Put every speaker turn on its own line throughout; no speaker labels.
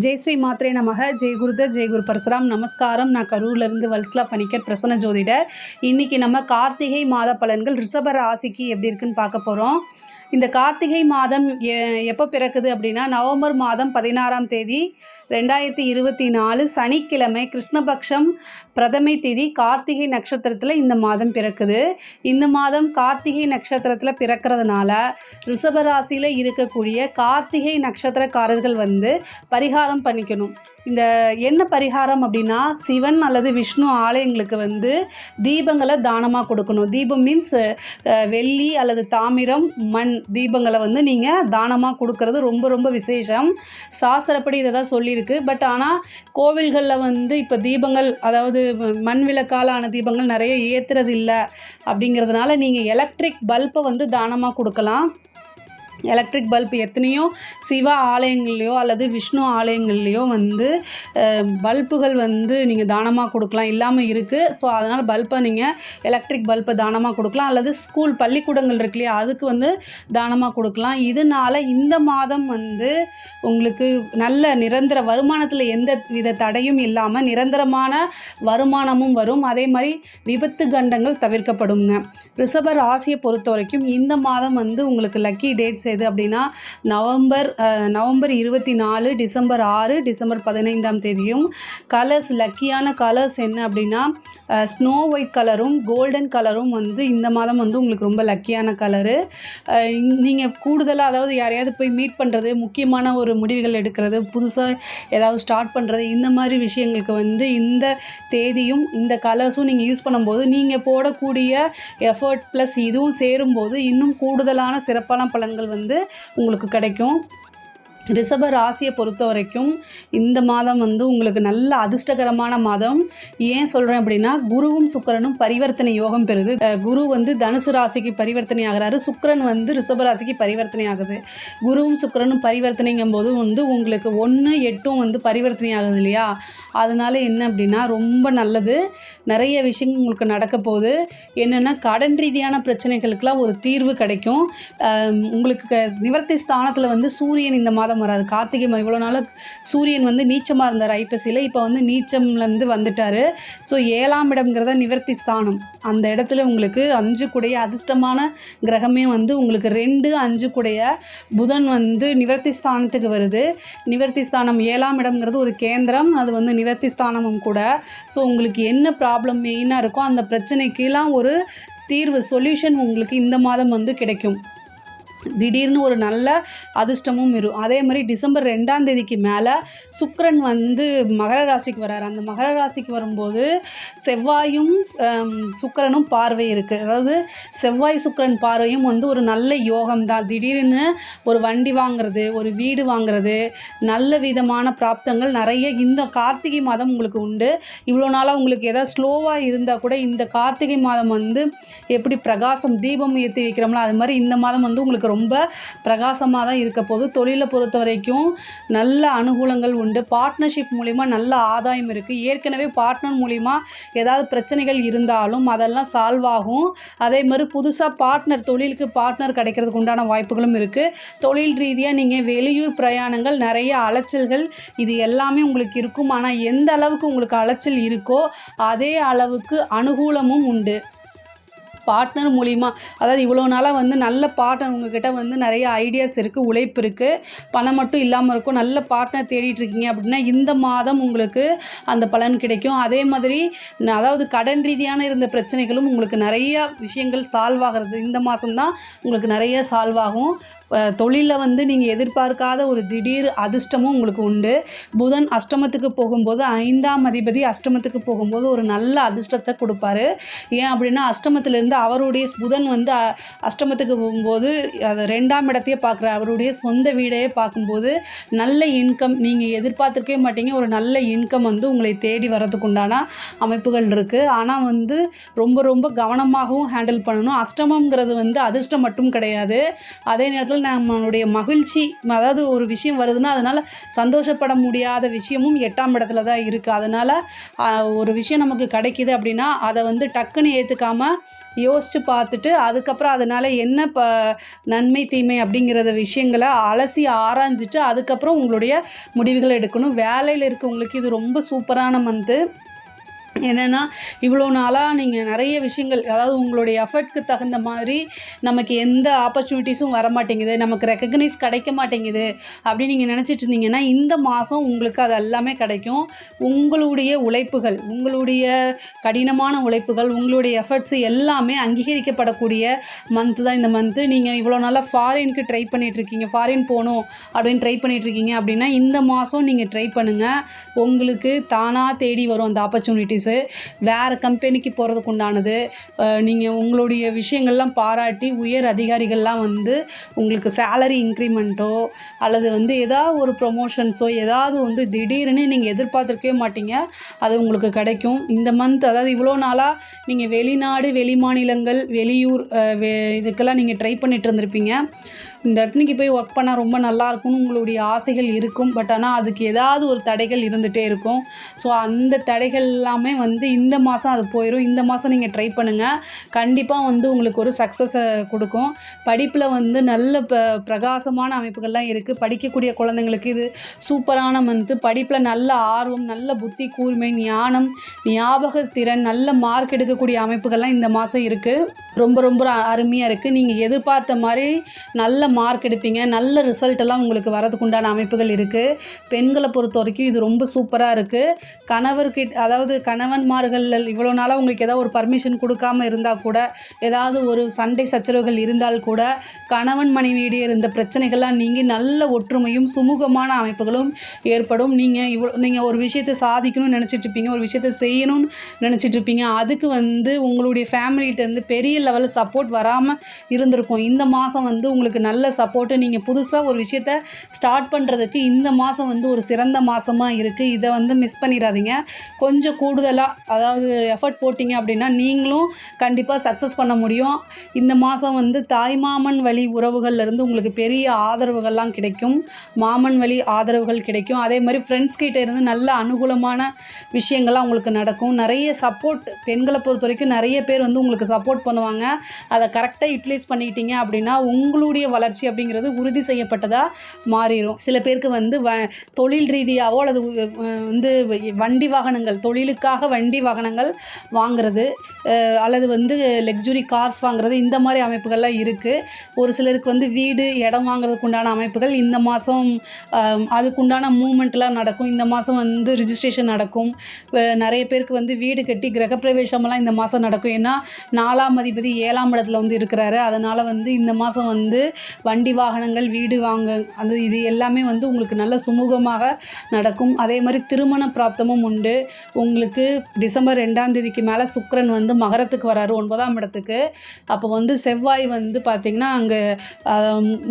ஜெய் ஸ்ரீ மாத்ரே நமக. ஜெய் குருத ஜெய் குரு பரசுராம். நமஸ்காரம். நான் கரூர்லேருந்து வல்ஸ்லா பணிக்கர் பிரசன்ன ஜோதிடர். இன்றைக்கி நம்ம கார்த்திகை மாத பலன்கள் ரிஷப ராசிக்கு எப்படி இருக்குன்னு பார்க்க போகிறோம் இந்த கார்த்திகை மாதம் எப்போ பிறக்குது அப்படின்னா நவம்பர் மாதம் பதினாறாம் தேதி ரெண்டாயிரத்தி இருபத்தி நாலு சனிக்கிழமை கிருஷ்ணபக்ஷம் பிரதமை தேதி கார்த்திகை நட்சத்திரத்தில் இந்த மாதம் பிறக்குது. இந்த மாதம் கார்த்திகை நட்சத்திரத்தில் பிறக்கிறதுனால ரிஷபராசியில் இருக்கக்கூடிய கார்த்திகை நட்சத்திரக்காரர்கள் வந்து பரிகாரம் பண்ணிக்கணும். இந்த என்ன பரிகாரம் அப்படின்னா சிவன் அல்லது விஷ்ணு ஆலயங்களுக்கு வந்து தீபங்களை தானமாக கொடுக்கணும். தீபம் மீன்ஸ் வெள்ளி அல்லது தாமிரம் மண் தீபங்களை வந்து நீங்கள் தானமாக கொடுக்கறது ரொம்ப ரொம்ப விசேஷம். சாஸ்திரப்படி இதை தான் சொல்லியிருக்கு. பட் ஆனால் கோவில்களில் வந்து இப்போ தீபங்கள் அதாவது மண் விளக்கால் தீபங்கள் நிறைய ஏற்றுறது இல்லை அப்படிங்கிறதுனால நீங்கள் எலக்ட்ரிக் பல்பை வந்து தானமாக கொடுக்கலாம். எலக்ட்ரிக் பல்ப் எத்தனையோ சிவ ஆலயங்கள்லையோ அல்லது விஷ்ணு ஆலயங்கள்லையோ வந்து பல்புகள் வந்து நீங்கள் தானமாக கொடுக்கலாம். இல்லாமல் இருக்குது ஸோ அதனால் பல்பை நீங்கள் எலக்ட்ரிக் பல்பை தானமாக கொடுக்கலாம். அல்லது ஸ்கூல் பள்ளிக்கூடங்கள் இருக்கு இல்லையா அதுக்கு வந்து தானமாக கொடுக்கலாம். இதனால் இந்த மாதம் வந்து உங்களுக்கு நல்ல நிரந்தர வருமானத்தில் எந்த வித தடையும் இல்லாமல் நிரந்தரமான வருமானமும் வரும். அதே மாதிரி விபத்து கண்டங்கள் தவிர்க்கப்படுங்க. ரிஷப ராசியை பொறுத்த வரைக்கும் இந்த மாதம் வந்து உங்களுக்கு லக்கி டேட்ஸ் எது அப்படின்னா நவம்பர் நவம்பர் இருபத்தி நாலு டிசம்பர் ஆறு டிசம்பர் பதினைந்தாம் தேதியும் கலர்ஸ் லக்கியான கலர்ஸ் என்ன அப்படின்னா ஸ்னோ ஒயிட் கலரும் கோல்டன் கலரும் வந்து இந்த மாதம் வந்து உங்களுக்கு ரொம்ப லக்கியான கலரு நீங்கள் கூடுதலாக அதாவது யாரையாவது போய் மீட் பண்ணுறது முக்கியமான ஒரு முடிவுகள் எடுக்கிறது புதுசாக ஏதாவது ஸ்டார்ட் பண்ணுறது இந்த மாதிரி விஷயங்களுக்கு வந்து இந்த தேதியும் இந்த கலர்ஸும் நீங்கள் யூஸ் பண்ணும்போது நீங்கள் போடக்கூடிய எஃபர்ட் ப்ளஸ் இதுவும் சேரும்போது இன்னும் கூடுதலான சிறப்பான பலன்கள் வந்து வந்து உங்களுக்கு கிடைக்கும். ரிஷப ராசியை பொறுத்த வரைக்கும் இந்த மாதம் வந்து உங்களுக்கு நல்ல அதிர்ஷ்டகரமான மாதம். ஏன் சொல்கிறேன் அப்படின்னா குருவும் சுக்கரனும் பரிவர்த்தனை யோகம் பெறுது. குரு வந்து தனுசு ராசிக்கு பரிவர்த்தனை ஆகிறாரு. சுக்கரன் வந்து ரிஷப ராசிக்கு பரிவர்த்தனை ஆகுது. குருவும் சுக்கிரனும் பரிவர்த்தனைங்கும் போது வந்து உங்களுக்கு ஒன்று எட்டும் வந்து பரிவர்த்தனை ஆகுது இல்லையா? அதனால என்ன அப்படின்னா ரொம்ப நல்லது. நிறைய விஷயங்கள் உங்களுக்கு நடக்க போகுது. என்னென்னா கடன் ரீதியான பிரச்சனைகளுக்கெல்லாம் ஒரு தீர்வு கிடைக்கும். உங்களுக்கு க- நிவர்த்தி ஸ்தானத்தில் வந்து சூரியன் இந்த மாதம் வராது கார்த்திகை இவ்வளோ நாள் சூரியன் வந்து நீச்சமாக இருந்தார் ஐப்பசியில். இப்போ வந்து நீச்சம்லேருந்து வந்துட்டார். ஸோ ஏழாம் இடம்ங்கிறத நிவர்த்தி ஸ்தானம். அந்த இடத்துல உங்களுக்கு அஞ்சு கூடைய அதிர்ஷ்டமான கிரகமே வந்து உங்களுக்கு ரெண்டு அஞ்சு கூடைய புதன் வந்து நிவர்த்தி ஸ்தானத்துக்கு வருது. நிவர்த்தி ஸ்தானம் ஏழாம் இடம்ங்கிறது ஒரு கேந்திரம். அது வந்து நிவர்த்தி ஸ்தானமும் கூட. ஸோ உங்களுக்கு என்ன ப்ராப்ளம் மெயினாக இருக்கோ அந்த பிரச்சனைக்கெல்லாம் ஒரு தீர்வு சொல்யூஷன் உங்களுக்கு இந்த மாதம் வந்து கிடைக்கும். திடீர்னு ஒரு நல்ல அதிர்ஷ்டமும் இருக்கும் அதே மாதிரி டிசம்பர் ரெண்டாம் தேதிக்கு மேலே சுக்கரன் வந்து மகர ராசிக்கு வராரு. அந்த மகர ராசிக்கு வரும்போது செவ்வாயும் சுக்கரனும் பார்வை இருக்குது அதாவது செவ்வாய் சுக்கிரன் பார்வையும் வந்து ஒரு நல்ல யோகம் தான். திடீர்னு ஒரு வண்டி வாங்குறது ஒரு வீடு வாங்குறது நல்ல விதமான பிராப்தங்கள் நிறைய இந்த கார்த்திகை மாதம் உங்களுக்கு உண்டு. இவ்வளோ நாளாக உங்களுக்கு எதாவது ஸ்லோவாக இருந்தால் கூட இந்த கார்த்திகை மாதம் வந்து எப்படி பிரகாசம் தீபம் ஏற்றி வைக்கிறோம்ல அது மாதிரி இந்த மாதம் வந்து உங்களுக்கு ரொம்ப பிரகாசமாக தான் இருக்க போகுது. தொழிலை பொறுத்த வரைக்கும் நல்ல அனுகூலங்கள் உண்டு. பார்ட்னர்ஷிப் மூலிமா நல்ல ஆதாயம் இருக்குது ஏற்கனவே பார்ட்னர் மூலிமா ஏதாவது பிரச்சனைகள் இருந்தாலும் அதெல்லாம் சால்வ் ஆகும். அதே மாதிரி புதுசாக பார்ட்னர் தொழிலுக்கு பார்ட்னர் கிடைக்கிறதுக்கு உண்டான வாய்ப்புகளும் இருக்குது தொழில் ரீதியாக நீங்கள் வெளியூர் பிரயாணங்கள் நிறைய அலைச்சல்கள் இது எல்லாமே உங்களுக்கு இருக்கும். ஆனால் எந்த அளவுக்கு உங்களுக்கு அலைச்சல் இருக்கோ அதே அளவுக்கு அனுகூலமும் உண்டு. பார்ட்னர் மூலிமா அதாவது இவ்வளோ நாளாக வந்து நல்ல பார்ட்னர் உங்ககிட்ட வந்து நிறைய ஐடியாஸ் இருக்குது உழைப்பு இருக்குது பணம் மட்டும் இல்லாமல் இருக்கும். நல்ல பார்ட்னர் தேடிட்டு இருக்கீங்க அப்படின்னா இந்த மாதம் உங்களுக்கு அந்த பலன் கிடைக்கும். அதே மாதிரி அதாவது கடன் ரீதியான இருந்த பிரச்சனைகளும் உங்களுக்கு நிறைய விஷயங்கள் சால்வ் ஆகிறது இந்த மாதம்தான் உங்களுக்கு நிறைய சால்வ் ஆகும். தொழிலில் வந்து நீங்கள் எதிர்பார்க்காத ஒரு திடீர் அதிர்ஷ்டமும் உங்களுக்கு உண்டு. புதன் அஷ்டமத்துக்கு போகும்போது ஐந்தாம் அதிபதி அஷ்டமத்துக்கு போகும்போது ஒரு நல்ல அதிர்ஷ்டத்தை கொடுப்பாரு. ஏன் அப்படின்னா அஷ்டமத்திலேருந்து அவருடைய புதன் வந்து அ- அஷ்டமத்துக்கு போகும்போது அது ரெண்டாம் இடத்தையே பார்க்குற அவருடைய சொந்த வீடையே பார்க்கும்போது நல்ல இன்கம் நீங்கள் எதிர்பார்த்துருக்கவே மாட்டீங்க. ஒரு நல்ல இன்கம் வந்து உங்களை தேடி வர்றதுக்கு உண்டான அமைப்புகள் இருக்குது ஆனால் வந்து ரொம்ப ரொம்ப கவனமாகவும் ஹேண்டில் பண்ணணும். அஷ்டமங்கிறது வந்து அதிர்ஷ்டம் மட்டும் கிடையாது. அதே நேரத்தில் நம்மளுடைய மகிழ்ச்சி அதாவது ஒரு விஷயம் வருதுன்னா அதனால் சந்தோஷப்பட முடியாத விஷயமும் எட்டாம் இடத்துல தான் இருக்குது அதனால் ஒரு விஷயம் நமக்கு கிடைக்கிது அப்படின்னா அதை வந்து டக்குன்னு ஏற்றுக்காம யோசித்து பார்த்துட்டு அதுக்கப்புறம் அதனால் என்ன ப நன்மை தீமை அப்படிங்கிறத விஷயங்களை அலசி ஆராய்ஞ்சிட்டு அதுக்கப்புறம் உங்களுடைய முடிவுகளை எடுக்கணும். வேலையில் இருக்கவங்களுக்கு இது ரொம்ப சூப்பரான மந்த்து என்னென்னா இவ்வளோ நாளாக நீங்கள் நிறைய விஷயங்கள் அதாவது உங்களுடைய எஃபர்ட்க்கு தகுந்த மாதிரி நமக்கு எந்த ஆப்பர்ச்சுனிட்டிஸும் வர மாட்டேங்குது நமக்கு ரெக்கக்னைஸ் கிடைக்க மாட்டேங்குது அப்படின்னு நீங்கள் நினச்சிட்டு இருந்தீங்கன்னா இந்த மாதம் உங்களுக்கு அது எல்லாமே கிடைக்கும். உங்களுடைய உழைப்புகள் உங்களுடைய கடினமான உழைப்புகள் உங்களுடைய எஃபர்ட்ஸ் எல்லாமே அங்கீகரிக்கப்படக்கூடிய மந்த்து தான் இந்த மந்த்து நீங்கள் இவ்வளோ நாளாக ஃபாரினுக்கு ட்ரை பண்ணிகிட்ருக்கீங்க ஃபாரின் போகணும் அப்படின்னு ட்ரை பண்ணிகிட்ருக்கீங்க அப்படின்னா இந்த மாதம் நீங்கள் ட்ரை பண்ணுங்கள் உங்களுக்கு தானாக தேடி வரும் அந்த ஆப்பர்ச்சுனிட்டிஸு வேறு கம்பெனிக்கு போகிறதுக்கு உண்டானது நீங்கள் உங்களுடைய விஷயங்கள்லாம் பாராட்டி உயர் அதிகாரிகள்லாம் வந்து உங்களுக்கு சேலரி இன்க்ரிமெண்ட்டோ அல்லது வந்து ஏதாவது ஒரு ப்ரொமோஷன்ஸோ ஏதாவது வந்து திடீர்னு நீங்கள் எதிர்பார்த்துருக்கவே மாட்டீங்க அது உங்களுக்கு கிடைக்கும். இந்த மந்த் அதாவது இவ்வளோ நாளாக நீங்கள் வெளிநாடு வெளிமாநிலங்கள் வெளியூர் வெ இதுக்கெல்லாம் நீங்கள் ட்ரை பண்ணிட்டு இருந்திருப்பீங்க. இந்த இடத்துக்கு போய் ஒர்க் பண்ணால் ரொம்ப நல்லா இருக்கும்னு உங்களுடைய ஆசைகள் இருக்கும். பட் ஆனால் அதுக்கு ஏதாவது ஒரு தடைகள் இருந்துகிட்டே இருக்கும். ஸோ அந்த தடைகள் எல்லாமே வந்து இந்த மாதம் அது போயிடும் இந்த மாதம் நீங்கள் ட்ரை பண்ணுங்கள் கண்டிப்பாக வந்து உங்களுக்கு ஒரு சக்ஸஸை கொடுக்கும். படிப்பில் வந்து நல்ல ப பிரகாசமான அமைப்புகள்லாம் இருக்குது படிக்கக்கூடிய குழந்தைங்களுக்கு இது சூப்பரான மந்த்து படிப்பில் நல்ல ஆர்வம் நல்ல புத்தி கூர்மை ஞானம் ஞாபக திறன் நல்ல மார்க் எடுக்கக்கூடிய அமைப்புகள்லாம் இந்த மாதம் இருக்குது ரொம்ப ரொம்ப அருமையாக இருக்குது நீங்கள் எதிர்பார்த்த மாதிரி நல்ல மார்க் எடுப்பீங்க நல்ல ரிசல்ட் எல்லாம் உங்களுக்கு வரதுக்கு உண்டான அமைப்புகள் இருக்குது பெண்களை பொறுத்த வரைக்கும் இது ரொம்ப சூப்பராக இருக்குது கணவர்கிட்ட அதாவது கணவன்மார்கள் இவ்வளோ நாளாக உங்களுக்கு ஏதாவது ஒரு பர்மிஷன் கொடுக்காம இருந்தால் கூட ஏதாவது ஒரு சண்டை சச்சரவுகள் இருந்தால் கூட கணவன் மனைவியிடையே இருந்த பிரச்சனைகள்லாம் நீங்கி நல்ல ஒற்றுமையும் சுமூகமான அமைப்புகளும் ஏற்படும். நீங்கள் இவ்வளோ நீங்கள் ஒரு விஷயத்தை சாதிக்கணும்னு நினச்சிட்டு இருப்பீங்க. ஒரு விஷயத்தை செய்யணும்னு நினச்சிட்டு இருப்பீங்க. அதுக்கு வந்து உங்களுடைய ஃபேமிலிகிட்ட இருந்து பெரிய லெவலில் சப்போர்ட் வராமல் இருந்திருக்கும். இந்த மாதம் வந்து உங்களுக்கு நல்ல சப்போர்ட்டு நீங்கள் புதுசாக ஒரு விஷயத்த ஸ்டார்ட் பண்ணுறதுக்கு இந்த மாதம் வந்து ஒரு சிறந்த மாதமாக இருக்குது இதை வந்து மிஸ் பண்ணிடாதீங்க. கொஞ்சம் கூடுதலாக அதாவது எஃபர்ட் போட்டிங்க அப்படின்னா நீங்களும் கண்டிப்பாக சக்ஸஸ் பண்ண முடியும். இந்த மாதம் வந்து தாய்மாமன் வழி உறவுகள்லேருந்து உங்களுக்கு பெரிய ஆதரவுகள்லாம் கிடைக்கும். மாமன் வழி ஆதரவுகள் கிடைக்கும். அதே மாதிரி ஃப்ரெண்ட்ஸ் கிட்டே இருந்து நல்ல அனுகூலமான விஷயங்கள்லாம் உங்களுக்கு நடக்கும். நிறைய சப்போர்ட் பெண்களை பொறுத்த வரைக்கும் நிறைய பேர் வந்து உங்களுக்கு சப்போர்ட் பண்ணுவாங்க. அதை கரெக்டாக யூட்டிலைஸ் பண்ணிக்கிட்டீங்க அப்படின்னா உங்களுடைய வளர்ச்சி அப்படிங்கிறது உறுதி செய்யப்பட்டதாக மாறிடும் சில பேருக்கு வந்து வ தொழில் ரீதியாகவோ அல்லது வந்து வண்டி வாகனங்கள் தொழிலுக்காக வண்டி வாகனங்கள் வாங்குறது அல்லது வந்து லக்ஸுரி கார்ஸ் வாங்குறது இந்த மாதிரி அமைப்புகள்லாம் இருக்குது ஒரு சிலருக்கு வந்து வீடு இடம் வாங்குறதுக்கு உண்டான அமைப்புகள் இந்த மாதம் அதுக்குண்டான மூமெண்ட்லாம் நடக்கும். இந்த மாதம் வந்து ரிஜிஸ்ட்ரேஷன் நடக்கும். நிறைய பேருக்கு வந்து வீடு கட்டி கிரகப்பிரவேசமெல்லாம் இந்த மாதம் நடக்கும். ஏன்னா நாலாம் அதிபதி ஏழாம் இடத்துல வந்து இருக்கிறாரு. அதனால் வந்து இந்த மாதம் வந்து வண்டி வாகனங்கள் வீடு வாங்க அந்த இது எல்லாமே வந்து உங்களுக்கு நல்ல சுமூகமாக நடக்கும். அதே மாதிரி திருமண பிராப்தமும் உண்டு. உங்களுக்கு டிசம்பர் ரெண்டாம் தேதிக்கு மேலே சுக்கரன் வந்து மகரத்துக்கு வராரு ஒன்பதாம் இடத்துக்கு. அப்போ வந்து செவ்வாய் வந்து பார்த்திங்கன்னா அங்கே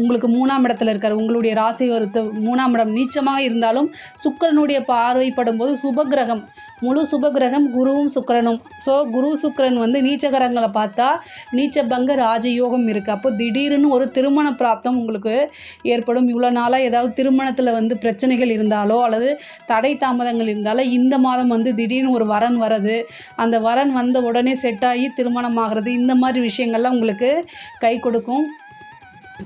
உங்களுக்கு மூணாம் இடத்துல இருக்கார். உங்களுடைய ராசி ஒருத்த மூணாம் இடம் நீச்சமாக இருந்தாலும் சுக்கிரனுடைய பார்வைப்படும் போது சுபகிரகம் முழு சுபகிரகம் குருவும் சுக்கரனும். ஸோ குரு சுக்கரன் வந்து நீச்சகரங்களை பார்த்தா நீச்சபங்க ராஜயோகம் இருக்குது அப்போ திடீர்னு ஒரு திருமண பிராப்தம் உங்களுக்கு ஏற்படும். இவ்வளோ நாளாக ஏதாவது திருமணத்தில் வந்து பிரச்சனைகள் இருந்தாலோ அல்லது தடை தாமதங்கள் இருந்தாலோ இந்த மாதம் வந்து திடீர்னு ஒரு வரன் வரது அந்த வரன் வந்த உடனே செட் ஆகி திருமணம் ஆகிறது. இந்த மாதிரி விஷயங்கள்லாம் உங்களுக்கு கை கொடுக்கும்.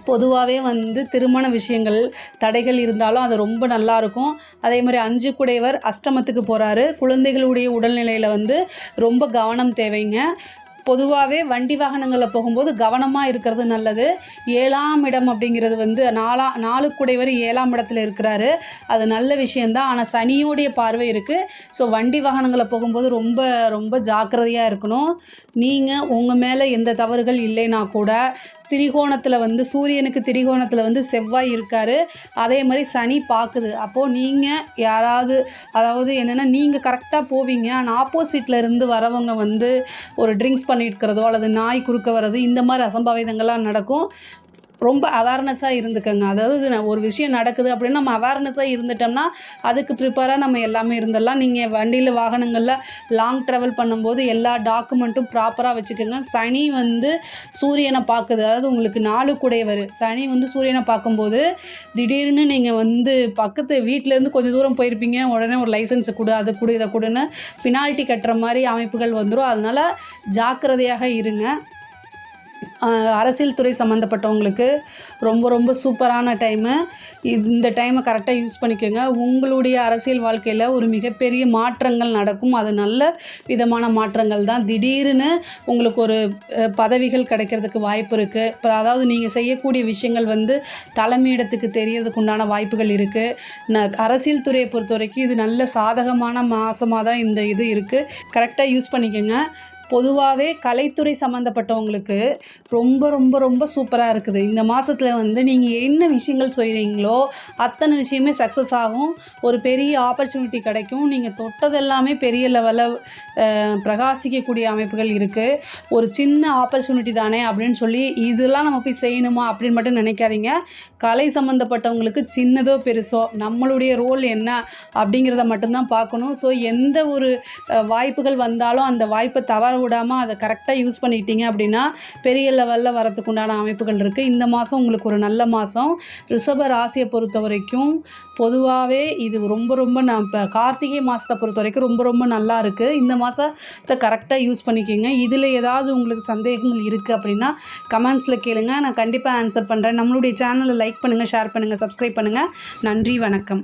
பொதுவாகவே வந்து திருமண விஷயங்கள் தடைகள் இருந்தாலும் அது ரொம்ப நல்லா இருக்கும். அதே மாதிரி அஞ்சு குடையவர் அஷ்டமத்துக்கு போகிறாரு குழந்தைகளுடைய உடல்நிலையில் வந்து ரொம்ப கவனம் தேவைங்க. பொதுவாகவே வண்டி வாகனங்களில் போகும்போது கவனமாக இருக்கிறது நல்லது. ஏழாம் இடம் அப்படிங்கிறது வந்து நாலா நாலு ஏழாம் இடத்துல இருக்கிறாரு. அது நல்ல விஷயந்தான் ஆனால் சனியோடைய பார்வை இருக்குது ஸோ வண்டி வாகனங்களில் போகும்போது ரொம்ப ரொம்ப ஜாக்கிரதையாக இருக்கணும். நீங்கள் உங்கள் மேலே எந்த தவறுகள் இல்லைன்னா கூட திரிகோணத்தில் வந்து சூரியனுக்கு திரிகோணத்தில் வந்து செவ்வாய் இருக்கார். அதே மாதிரி சனி பார்க்குது அப்போது நீங்கள் யாராவது அதாவது என்னென்னா நீங்கள் கரெக்டாக போவீங்க. ஆனால் ஆப்போசிட்டில் இருந்து வரவங்க வந்து ஒரு ட்ரிங்க்ஸ் பண்ணிட்டு இருக்கிறதோ அல்லது நாய் குறுக்க வர்றது இந்த மாதிரி அசம்பாவிதங்கள்லாம் நடக்கும். ரொம்ப அவேர்னஸாக இருந்துக்கங்க. அதாவது நான் ஒரு விஷயம் நடக்குது அப்படின்னு நம்ம அவேர்னஸாக இருந்துட்டோம்னா அதுக்கு ப்ரிப்பேராக நம்ம எல்லாமே இருந்துடலாம். நீங்கள் வண்டியில் வாகனங்களில் லாங் ட்ராவல் பண்ணும்போது எல்லா டாக்குமெண்ட்டும் ப்ராப்பராக வச்சுக்கோங்க. சனி வந்து சூரியனை பார்க்குது. அதாவது உங்களுக்கு நாலு குடையவர் சனி வந்து சூரியனை பார்க்கும்போது திடீர்னு நீங்கள் வந்து பக்கத்து வீட்டிலேருந்து கொஞ்சம் தூரம் போயிருப்பீங்க. உடனே ஒரு லைசன்ஸை கொடு அதை கொடு இதை கொடுன்னு ஃபினால்ட்டி கட்டுற மாதிரி அமைப்புகள் வந்துடும் அதனால் ஜாக்கிரதையாக இருங்க. அரசியல் துறை சம்மந்தப்பட்டவங்களுக்கு ரொம்ப ரொம்ப சூப்பரான டைமு இது இந்த டைமை கரெக்டாக யூஸ் பண்ணிக்கோங்க. உங்களுடைய அரசியல் வாழ்க்கையில் ஒரு மிகப்பெரிய மாற்றங்கள் நடக்கும். அது நல்ல விதமான மாற்றங்கள் தான். திடீர்னு உங்களுக்கு ஒரு பதவிகள் கிடைக்கிறதுக்கு வாய்ப்பு இருக்குது இப்போ அதாவது நீங்கள் செய்யக்கூடிய விஷயங்கள் வந்து தலைமையிடத்துக்கு தெரியறதுக்கு உண்டான வாய்ப்புகள் இருக்குது ந அரசியல் துறையை பொறுத்த வரைக்கும் இது நல்ல சாதகமான மாதமாக தான் இந்த இது இருக்குது கரெக்டாக யூஸ் பண்ணிக்கோங்க. பொதுவாகவே கலைத்துறை சம்மந்தப்பட்டவங்களுக்கு ரொம்ப ரொம்ப ரொம்ப சூப்பராக இருக்குது. இந்த மாதத்தில் வந்து நீங்கள் என்ன விஷயங்கள் செய்கிறீங்களோ அத்தனை விஷயமே சக்ஸஸ் ஆகும். ஒரு பெரிய ஆப்பர்ச்சுனிட்டி கிடைக்கும். நீங்கள் தொட்டதெல்லாமே பெரிய லெவலில் பிரகாசிக்கக்கூடிய அமைப்புகள் இருக்குது ஒரு சின்ன ஆப்பர்ச்சுனிட்டி தானே அப்படின்னு சொல்லி இதெல்லாம் நம்ம போய் செய்யணுமா அப்படின்னு மட்டும் நினைக்காதீங்க. கலை சம்மந்தப்பட்டவங்களுக்கு சின்னதோ பெருசோ நம்மளுடைய ரோல் என்ன அப்படிங்கிறத மட்டும்தான் பார்க்கணும். ஸோ எந்த ஒரு வாய்ப்புகள் வந்தாலும் அந்த வாய்ப்பை தவற விடாமல் அதை கரெக்டாக யூஸ் பண்ணிக்கிட்டீங்க அப்படின்னா பெரிய லெவலில் வரத்துக்கு உண்டான அமைப்புகள் இருக்குது இந்த மாதம் உங்களுக்கு ஒரு நல்ல மாதம் ரிஷப ராசியை பொறுத்த வரைக்கும் பொதுவாகவே இது ரொம்ப ரொம்ப நான் இப்போ கார்த்திகை மாதத்தை பொறுத்த வரைக்கும் ரொம்ப ரொம்ப நல்லா இருக்குது இந்த மாதத்தை கரெக்டாக யூஸ் பண்ணிக்கோங்க. இதில் ஏதாவது உங்களுக்கு சந்தேகங்கள் இருக்குது அப்படின்னா கமெண்ட்ஸில் கேளுங்க. நான் கண்டிப்பாக ஆன்சர் பண்ணுறேன் நம்மளுடைய சேனலை லைக் பண்ணுங்கள் ஷேர் பண்ணுங்கள் சப்ஸ்கிரைப் பண்ணுங்கள் நன்றி வணக்கம்.